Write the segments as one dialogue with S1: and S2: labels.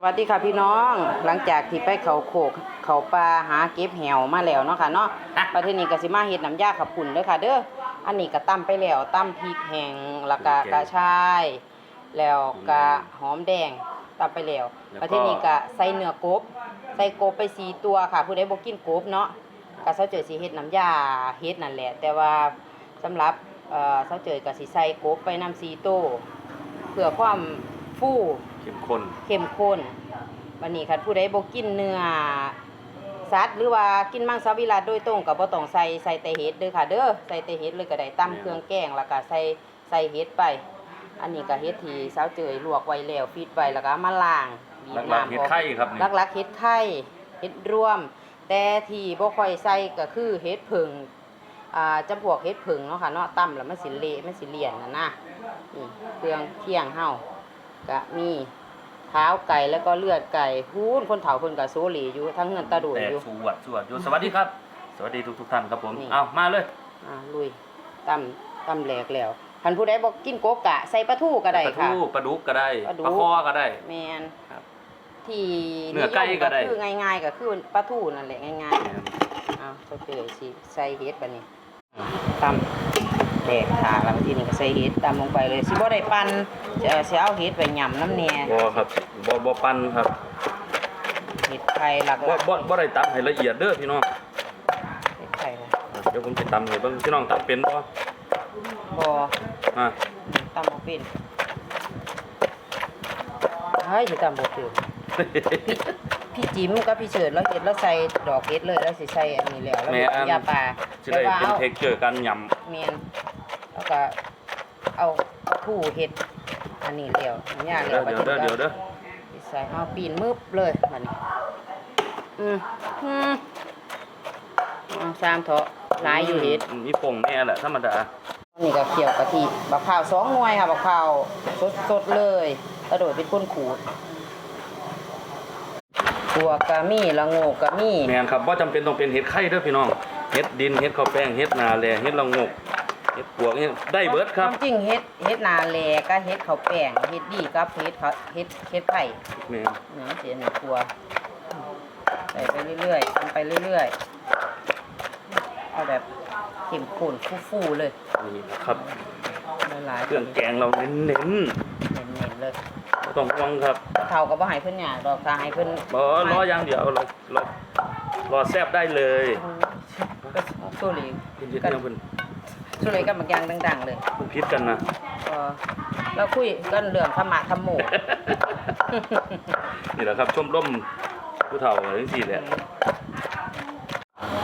S1: สวัสดีค่ะพี่น้องหลังจากที่ไปเขาโขกเขาปลาหาเก็บแหวมาแล้วเนาะค่ะเนาะประเทศนี้ก็สิมาเฮ็ดน้ำยาขับปุ่นเด้อค่ะ เด้ออันนี้ก็ตำไปแล้วตำพริกแห้งแล้วก็กระชายแล้วก็หอมแดงตำไปแล้ว
S2: แล้วก็
S1: ประเทศนี้ก็ใส่เนื้อกบ ใส่กบไปสี่ตัวค่ะ ผู้ใดบ่กินกบเนาะก็เซาเจอสิเฮ็ดน้ำยาเฮ็ดนั่นแหละ แต่ว่าสำหรับเอ่อเซาเจอก็สิใส่กบไปนำ4ตัวเพื่อความฟู
S2: เข้มข้น
S1: เข้มข้นวันนี้คันผู้ใดบ่กินเนื้อสัตว์หรือว่ากินมังสวิรัตโดยตรงก็บ่ต้องใส่ใส่แต่เห็ดเด้อค่ะ เด้อใส่แต่เห็ดเลยก็ได้ตำเครื่องแกงแล้วก็ใส่ใส่เห็ดไป อันนี้ก็เห็ดที่สาวเจยลวกไว้แล้วฟีดไว้แล้วก็เอามาล้างบีบ
S2: หลักๆ
S1: น้ำ
S2: เห็ด
S1: ออก
S2: ไข่ครับนี่
S1: หลักๆเห็ดไข่เห็ดรวม แต่ที่บ่ค่อยใส่ก็คือเห็ดผึ่งอ่าจำพวกเห็ดผึ่งเนาะค่ะเนาะตำแล้วมันสิเละมันสิเลี่ยนนะนะนี่เครื่องเคียงเฮาก็มี เท้าไก่แล้วก็เลือดไก่พูนคนเฒ่าเพิ่นก็โซหลีอยู่ทั้งเงินตาโดย
S2: แต่
S1: อยู่
S2: สวดสวดอยู่สวัสดีครับ สวัสดีทุกทุกๆท่านครับผม
S1: นี่
S2: เอามาเลย
S1: อ่าลุยตำตำแหลกแล้วคันผู้ใดบ่กินโกกะ ใส่ปลาทูก็ได้
S2: ปลา
S1: ค่ะ
S2: ทูปลาดุกก็ได้
S1: ปลาดุก
S2: ปลาคอก็ได้
S1: แม่น
S2: ครับ
S1: ที่
S2: เนื้อไก่ก็ได้
S1: นิยมคือง่ายๆก็คือปลาทูนั่นแหละง่ายๆอ้าวก็เจอสิใส่เห็ดบัดนี้ตำ แดกถาแล้วทีนี้ก็ใส่เห็ดตำลงไปเลยสิบ่ได้ปั่นจะสิเอาเห็ดไปยำน้ำแหน่
S2: บ่ครับบ่บ่ปั้นครับ
S1: เห็ดไข่หลัก
S2: บ่บ่บ่ได้ตำให้ละเอียดเด้อพี่น้อง
S1: เห็ดไข่นะ
S2: เดี๋ยวผมจะตำให้เบิ่งพี่น้องตำเป็นบ่
S1: บ่
S2: อะ
S1: ตำบ่เป็นเฮ้ยสิตำบ่เป็นพี่จิ๋มกับพี่เฉิดแล้วเห็ดแล้วใส่ดอกเห็ดเลยแล้วสิใส่อันนี้แล้วแล้ว
S2: แม่อัน
S1: ยาปลา
S2: สิได้เป็น
S1: เอา
S2: เทคเจอร์การย
S1: เมียนแล้ว ก็เอาผู้เห็ดอันนี้เดียวอันนี้ำเดี
S2: เดี๋
S1: ย
S2: ยววเดี๋ยวเด้อเดี๋ยวเด้อ
S1: ใส่เอาปีนมืบเลยมันนี้อืมอืมเอาสามเถาะหลายอยู่เห็ด
S2: มมีป่งแน่แหละธรรมดา
S1: นี่ก็เคี่ยวกะทิบักข้าวสองหน่วยค่ะบักข้าวสดสดๆเลยกระโดดเป็นก้นขูดตัวกะมี่ละโงกกะมี่
S2: แม่นครับบ่จำเป็นต้องเป็นเห็ดไข่เด้อพี่น้องเห็ดดินเห็ดข้าวแป้งเห็ดนาแลเห็ดละงก เห็ดปวกเห็ดได้เบิดครับ
S1: วามจริงเฮ็ดเฮ็ดนาแลก็เฮ็ดข้าวแป้งเฮ็ดดีกับเฮ็ดเขาเฮ็ดเฮ็ดไผ่
S2: แม่น
S1: เนื้อเสียหนึ่งตัวใส่ไปเรื่อยๆทำไปเรื่อยๆเอาแบบเข็มข้นฟูๆเลย
S2: นี่ครับ
S1: หลายๆ
S2: เครื่องแกงเราเน้น
S1: เน้นๆเลย
S2: ๆบ่ต้องห่วงครับ
S1: เท่ากับว่าให้เพิ่นหยาดอกตาให้เพิ่น
S2: บ่รออย่างเดียวรอรอรอแซบได้เลย
S1: ก็โซลี
S2: เพิ่นเฮ็ด
S1: กัน
S2: แนวเพิ่น
S1: โซลีกันบางอย่างดังๆเลย
S2: เพิ่นพิดกันนะ
S1: ก็เราคุยกันเรื่องธรรมะธรรมโม
S2: นี่แหละครับชมรมผู้เฒ่าจังซี่แหละ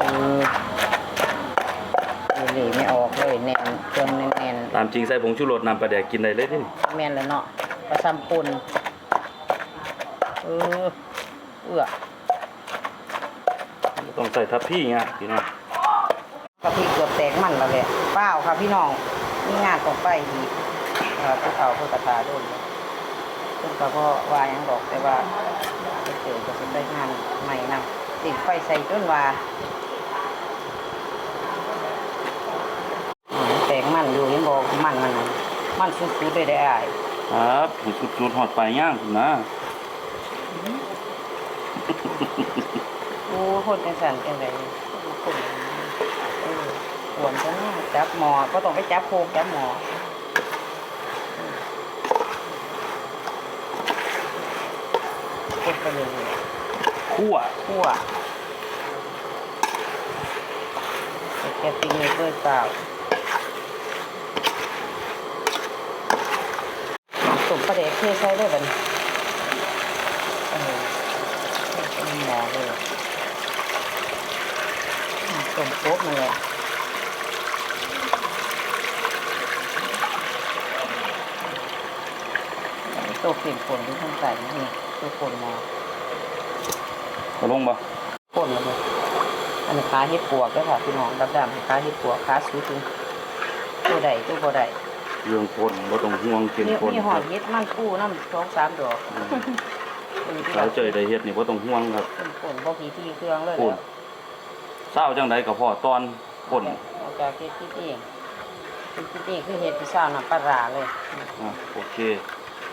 S1: เออหลีไม่ออกเลยแน่นเครื่องแน่น
S2: ตามจริงใส่ผงชูรสน้ำปลาแดกกินได้เลยนี่
S1: ๆแม่นแล้วเนาะประซำปนเออเอื้อ
S2: บ่ต้องใส่ทับพี่ไงพี่น้อง
S1: กะทิเกือบแตกมันแล้วแหละเปล่าค่ะพี่น้องมีงานต่อไปอีกเอ่อผู้เฒ่าผู้กระทาโดนเลยซึ่งก็บ่ว่าหยังดอกแต่ว่าไปเจอก็สิได้งานใหม่นำติดไฟใส่จนว่าอืมแตกมันอยู่ยังบ่มันมันน่ะมันสุดๆเลยได้อาย
S2: ครับสุดๆฮอดปลายย่างพุ่นนะ
S1: โอ้คนจังสันจังไดคนเอ อหวนจังจับหมอก็ต้องไปจับโคกจับหมอคนไปเลย
S2: คั่ว
S1: คั่วแกปิ้งเลยเปิดเปล่าสมประเดี๋ยวเทใส่ได้บัดนเออเป็นหมอเลยสมโป๊บมาเลย ตัวเปลี่ยนผลที่ท่านใส่นี่ตัวผลหมอ
S2: ก็ลงบ่
S1: พ่นเลยอันนี้ขาเฮ็ดปวกเด้วยค่ะพี่น้องดำดำๆขาเฮ็ดปวกขาสูงถึงตัวใดตัวบ่ใด
S2: เรื่องคนบ่ต้องห่วงเกิน
S1: มี
S2: คน
S1: มีหอยเฮ็ดมันปูน้ำสองสามดอก
S2: อืม
S1: เออที่
S2: เราเจอได้เฮ็ดนี่บ่ต้องห่วงครับ
S1: เป็นป่นบ่ขี้ที่เครื่องเลย
S2: ปุ่น
S1: แล้ว
S2: เศร้าจังใดก็พอตอนคน
S1: เอาจากเฮ็ดคิดเองคิดคิดเองคือเฮ็ดพิซซ่าน้ำปลาร้าเลย
S2: อะโอเค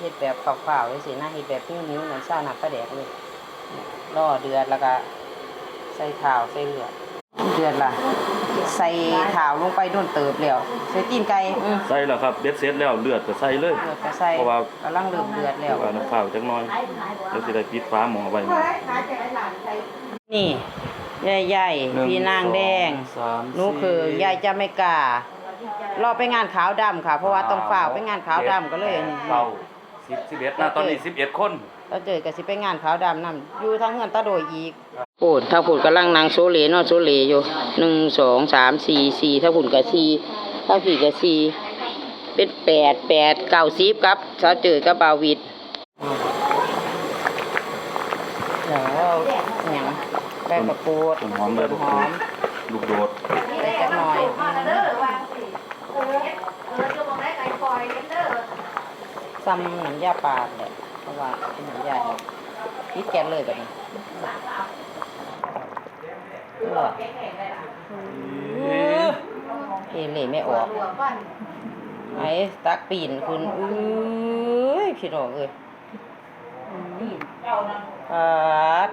S1: เฮ็ดแบบเปล่าๆเลยสินะเฮ็ดแบบนิ้วๆเหมือนชาหนักปลาแดกเลยล่อเดือดแล้วก็ใส่ข่าวใส่เลือดเดือดล่ะ ใส่ข่าวลงไปโดนเติบแล้วใส่ตีนไก่อืม
S2: ใส่แล้วครับเด็ดเสร็จแล้วเลือดก็ใส่เลย
S1: เดือดก็ใส่
S2: เพราะว่า
S1: กำลังเริ่มเดือดแล้ว
S2: ว่าน้ำข้าวจักหน่อยเดี๋ยวสิได้ปิดฟ้าหม้อไว้
S1: นี่ใหญ่ๆพี่นางแดง
S2: สาม
S1: หนูคือยายจะไม่กล้ารอไปงานขาวดำค่ะ เพราะว่าต้องฝ่าวไปงานขาวดำก็เลย
S2: เก้า สิบสิบเอ็ดนะตอนนี้สิบเอ็ดคน
S1: เราเจอกันสิไปงานขาวดำนำอยู่ทางเงินตาโดยอีกโอ้ถ้าผุนกำลังนางโซเลเนาะโซเลอยู่หนึ่งสองสามสี่สี่ถ้าผุนกับสี่ถ้าผีกับสี่เป็นแปดแปดเก้าสิบครับเช้าเจอกับบาวิดแล้วอย่างใบประกูด
S2: ต้นหอมเลย
S1: หอม
S2: ลูกโดด
S1: ใส่จักหน่อย ซ้ำน้ำยาปลาเนี่ยเพราะว่าเป็นน้ำยาเนี่ยคิดแกนเลยแบบนี้เออเอเล่ไม่ออกไอ้ตักปีนขึ้นเอ้ยพี่น้องเอ้ยปัด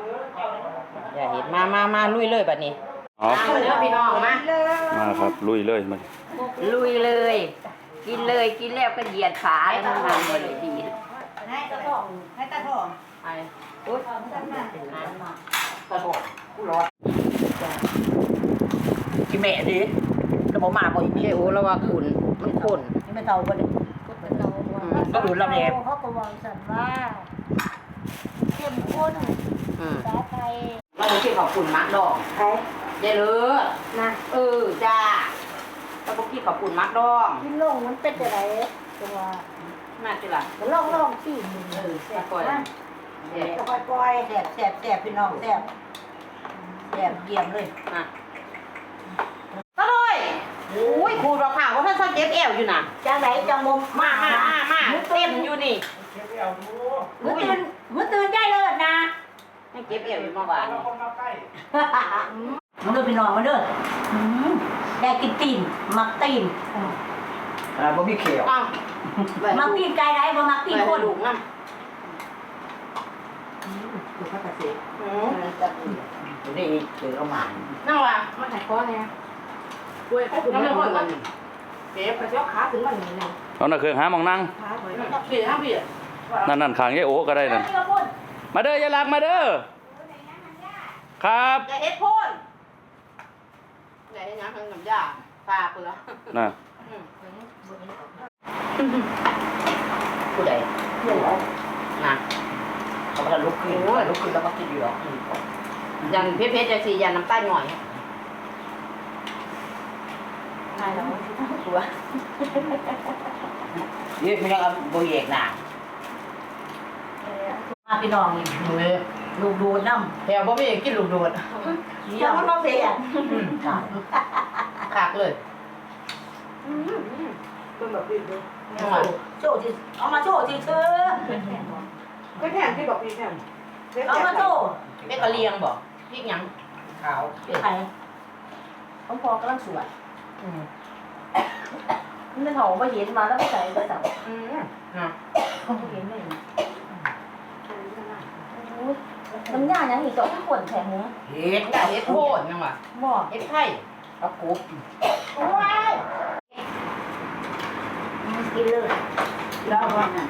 S1: อย่าเห็นมามามาลุยเลยบัดนี้
S2: เอา
S1: มาเด้อพี่น้องมา
S2: มาครับลุยเลยมัน
S1: ลุยเลย กินเลยกินแล้วก็เหยียดขาแล้วมันทำมาเลยดี
S3: ให้ตาทองให้ตาทอง
S1: ไอ้อุ๊ย
S3: ตาทองผู้รอดกินแม่ดิจะบอกมาบ่อีก
S1: เจโอแล้วว่าคุณมันคน
S3: นี่ไม่เท่าบ่ดิ
S4: ก็ดูลำเลียงเขาก็บอกสันว่าเข้มข้น
S1: อืม
S4: สาไทย
S1: เราคิดขอบคุณมักดอง
S4: ไทย
S1: เด้อเลย
S4: นะ
S1: เออจ้า เราบอกคิดขอบคุณมักดอง
S4: ที่โลงมันเป็นอะไรตัว
S1: น่าจะล่ะ
S4: มันล่องล่องที่มึง
S1: เออแซ่บก่อย
S4: นะ
S1: เด็ด
S3: จะปล่อยๆแสบแสบแสบพี่น้องแสบแสบเยี่ยมเลย
S1: อะก็เลยโอ้ยขูดมะพร้าวว่าท่านชอบเจ็บแอวอยู่น่ะ
S3: จังไหนจังมุม
S1: มามามามาเต็มอยู่นี่
S3: มือตื่นมือตื่นใจเลยนะ
S1: ให้เจ็บแอวอยู่เมื่อวานนี่
S3: มาเด้อพี่น้องมาเด้อ อืมได้กินตีนมักตีน
S5: อ่าบ่มีเขียว
S1: อ้าว
S3: มักตีนไก่ไรบ่มักตีนคน
S1: ลูกน้
S3: ดูเขาตัดสิำ
S1: อืม
S5: นี่เจอเอาหมาน
S1: นั่งว่ะมาถ่ายคอเนี่ยกล้วยคุณไม่ค่อยมันเจ็บกระเจ้าขาถึงมันนี่นะ
S2: เอาหน้าเครื่องหาหมองนั่ง
S1: เบียดห้ามเบียด
S2: นั่นนั่นขางยายโอก็ได้นั่น
S3: นี่ก็พูด
S2: มาเด้อยายลักมาเด้อครับ
S1: อย่าเฮ็ดโพ่น อย่าเฮ็ดหยังทางน้ำยาปลาเปลือก
S2: น่ะ
S1: ผู้ใด
S3: เดี๋ยวเอา
S1: นะ
S5: เขาก็ลุกขึ้นลุกขึ้นแล้วก็กินอยู่หรอก
S1: อย่างเพชรเพชรจะสียันน้ำใต้หน่อย
S3: ใช่แล้วตัว
S5: นี่มันยังเอาบ่เอกหนา
S3: มาพี่น้องนี่
S1: เลย
S3: ลูกดูดน้ำ
S1: แถวบ่มีกินลูกโดด
S3: เดี๋ยวมันมาเสีย
S1: ขากเลย
S3: เป็นแบบนี้เลยโชว์ที่เอามาโชว์ที่เธอ
S1: ก็แค่ที่บอกพี่แค่
S3: เอามาโชว์
S1: เม็ดกะเลียงบอกพริกหยัง
S5: ขาว
S3: ใครผมพอกำลังสวยมันหอมมาเห็นมาแล้วไม่ใส่กระสับ
S1: อืมนะ
S3: เห็นเลย น้ำยาอย่างอีกสองขวดแข็งเนี้ย
S5: เฮ็ด
S1: อย่าเฮ็ดโพ่นยังวะ
S3: บอก
S1: เฮ็ดไข่
S5: เอากุ๊บ
S3: ว้ายกินเลยแล้วก็นั่น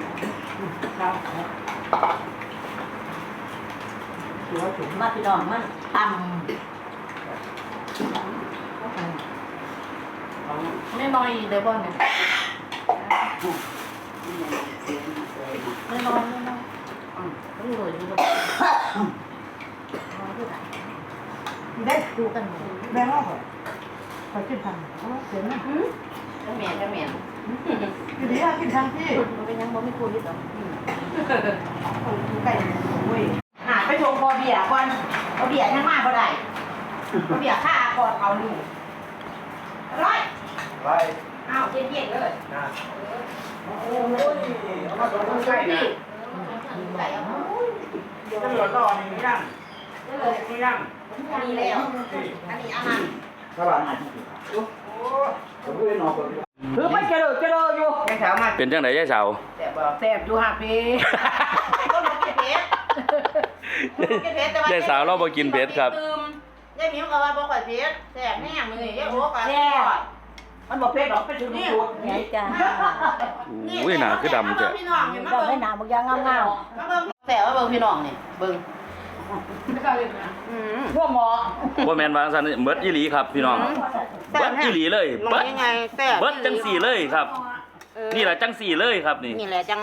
S3: ถือว่าถุงมาพี่น้องมันตำ
S1: ไม่น้อยเด้อบ่เนี่ย
S3: ไม่น้อยไม่น้อย
S1: ไม่เลยดู
S3: ได้ดูกันแม่ว่าขอกินทางเสียงนะ
S1: จะเหม็นจะเหม็น
S3: อยู่ดีกินทางที่มันเป็นยังบ่ไม่ควรที่ต้องไก่โอ้ย
S1: หาไปชงพอเบียร์ก่อนเอาเบียร์ทั้งมาบ่ได้เอาเบียร์ค่าก่อนเอาลูกร้อย
S5: ไป
S1: เอาเย็นๆเลย
S5: นะโอ้ยเอามาสองคนใกล้นะ
S1: ใส่เอา
S5: ตำรวจรอนี่มีนั่งมีนั่ง
S1: อันนี้แล้ว อันนี้อาหาร
S5: สบายมากโอ้ผมเลยนอนก่อน
S3: คือไปเจริญเจริญอยู่
S5: ยังถามมา
S2: เป็นจังไดยายสาว
S1: แต่บ
S6: บ่
S3: แซ่บอยู่หักพี
S1: ก็บ่กินเผ็ดบ่กินเผ็ดแต่ว่ายา
S2: ยสาวเราบ่กินเผ็ดครับ
S1: ยายมิวก็ว่าบ่ค่อยเผ็ดแซ่บแห้งมื้อนี้ยายโอ้ก็
S3: แซ่บ
S6: มันบ่เผ็ดหรอกเป็นสูตรสูตร
S3: ไหนจ้า
S2: อุ้ยหนาคือดำจ้ะ
S1: พี่น้องนี่มา
S3: ดอก
S1: เบิ่
S3: ให้
S1: ง
S3: หนาบางอย่างงาม
S1: มาเบิ่งแซ่บว่าเบิ่งพี่น้องนี่เบิ่ง
S7: ไม่กล้าเล่นนะ
S1: อืม
S6: พวกหมอ
S2: บ่แม่นว่าซั่นเบิดอีหลีครับพี่น้อง
S1: แซ่บ
S2: เบิด
S1: แห้
S2: อี
S1: ง
S2: หลีเลย
S1: ลง
S2: เบิด
S1: ยังไงแซ่บ
S2: เบิดจังสี่เลยครับ
S1: เออ
S2: นี่แหละจังสี่เลยครับนี่
S1: นี่แหละจัง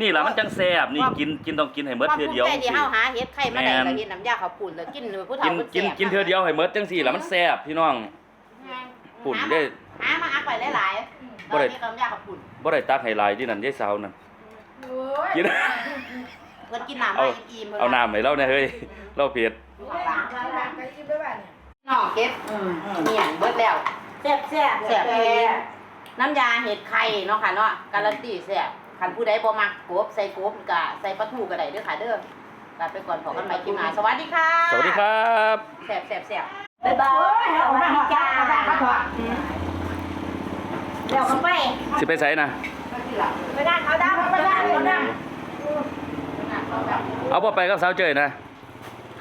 S2: นี่แหละมันจังแซ่บนี่กินกินต้องกินให้เบิดเทื่อเดียว
S1: ความภูมิใจที่เฮาหาเฮ็ดไข่มาได้
S2: แม่น
S1: ก็เฮ็ดน้ำยาข้าวปุ้นแล้วกินเลยผู้
S2: กิ
S1: เฒ่านผู้
S2: กิน
S1: แซ่บ
S2: กินเทื่อเดียวให้เบิดจังสี่แล้วมันแซ่บพี่น้องปุ่นได้
S1: หามาอักไปหลายๆ
S2: บ่ได้
S1: ตอนนี้ก็น้ำยาข้าวปุ้น
S2: บ่ได้ตักให้หลายที่นั่นยายสาวนั่น
S7: โอ้ย
S2: กิน
S1: เพิ่นกินน้ำ
S2: เอา
S1: มาอิ่มๆ
S2: เอาน้ำให้เราเนี่ยเฮ้ยเราเผ็ด
S7: หลังหลังไปกินไปบ้านเนี่ย
S1: น้องเก็บเหี่ยนเบิดแล้ว
S3: ๆแซ่บแซ่บ
S1: แซ่บอีหลีน้ำยาเห็ดไข่เนาะค่ะเนาะการันตีแซ่บคันผู้ใดบ่มักกบใส่กบก็ใส่ปลาทูก็ได้เด้อค่ะเด้อลาไปก่อนพอกันใหม่คลิปหน้าสวัสดีค่ะ
S2: สวัสดีครับ
S1: แซ่บแซ่บแซ่บ
S3: บ๊ายบายสวัสดีจ้า
S7: เขาถอด
S3: เดี๋ยวเขาไป
S2: สิไปไสนะ
S3: ไปด้านเขาด้านไปด้านเขาด้าน
S2: เอาบ่ไปกับสาวเจยนะ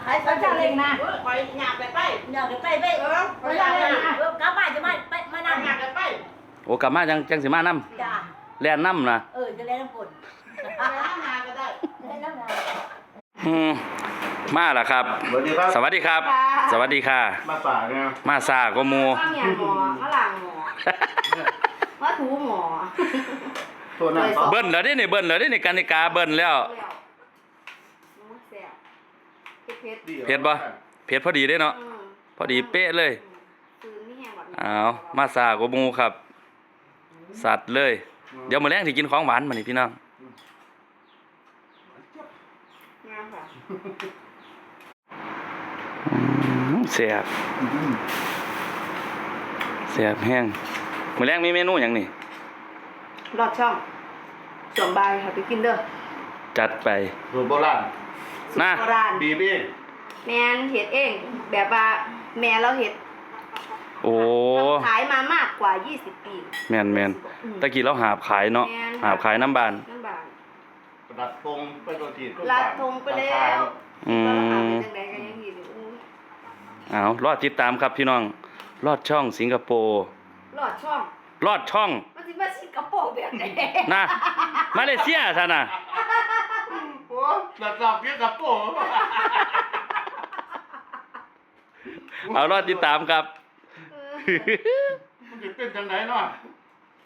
S3: ใครเขาจะเล่งนะ
S1: คอยหยาบไปไป
S3: เดี๋ยวเดี๋ยวไปไป
S1: เออคอยหยาบไปไป
S3: เออกลับบ้านจะมาไปมา
S1: ห
S3: นั่ง
S1: ยาบไปไป
S2: โอ้กลับมาจังจังสิมานํ
S3: จ้า
S2: แล่นนํนะ
S3: เออจะเล่นน้ำฝน
S1: หยาบก็ได้
S3: เล่นน้ำน้
S2: อืมมาแล้วครับ
S6: สวัสดีครับ
S2: สวัสดีครับ สวัสดีค่ะ
S6: มาป่าเนี่ย
S2: มาซาก็หมู
S1: ข้างเนี่ยหมอข้างหลังหมอ มาถูหมอ
S6: ตัวนั้นเขา
S2: เบิ้ลแล้วเด้นี่เบิ้ลแล้วเด้นี่กานิกาเบิ้ลแล้ว
S1: แซ่บเผ็ด
S2: เผ็ดบ่เผ็ดพอดีเด้เนาะ
S1: ๆอืม
S2: พอดีเป๊ะเลย
S1: ตื่นนี่แห้งแบบนี้
S2: อ้าวมาซาก็หมูครับ สัตว์เลย เดี๋ยวมื้อแรงสิกินของหวานมานี่พี่น้อง
S1: งามค่ะ
S2: อืมแซ่บแซ่บแห้ง มื้อแรงมีเมนูหยังนี่
S7: รอดช่องสวมใบายค่ะไปกินเด้อ
S2: จัดไป
S6: สูตรโบราณ
S2: นะ
S7: โบราณ
S6: บีบี้
S7: แม่นเห็ดเอง แบบว่าแม่เราเห็ด
S2: โอ้
S7: ขายมามากกว่า 20 ปี
S2: แม่นแม่นตะกี้เราหาบขายเนาะ
S7: แม่น
S2: หาบขายน้ำบาน
S7: นั่นบาง
S6: รัดตรงไปโดนที
S7: ลัดธงไปแล้ว
S2: อื
S7: เราหาไป
S2: ม
S7: จังใดก็ยังดีเลยอู้
S2: เอารอดติดตามครับพี่น้อง รอดช่องสิงคโปร์
S7: รอดช่อง
S2: รอดช่อง
S7: มันสิมาสิงคโปร์แบบไหน
S2: นะ มาเลเซียท่านน่ะ
S6: โอ้หลัดหลับเกี่ยวกับโป้
S2: เอารอดติดตามครับ
S6: มันจะเป็นจังไหนเนาะ
S7: อ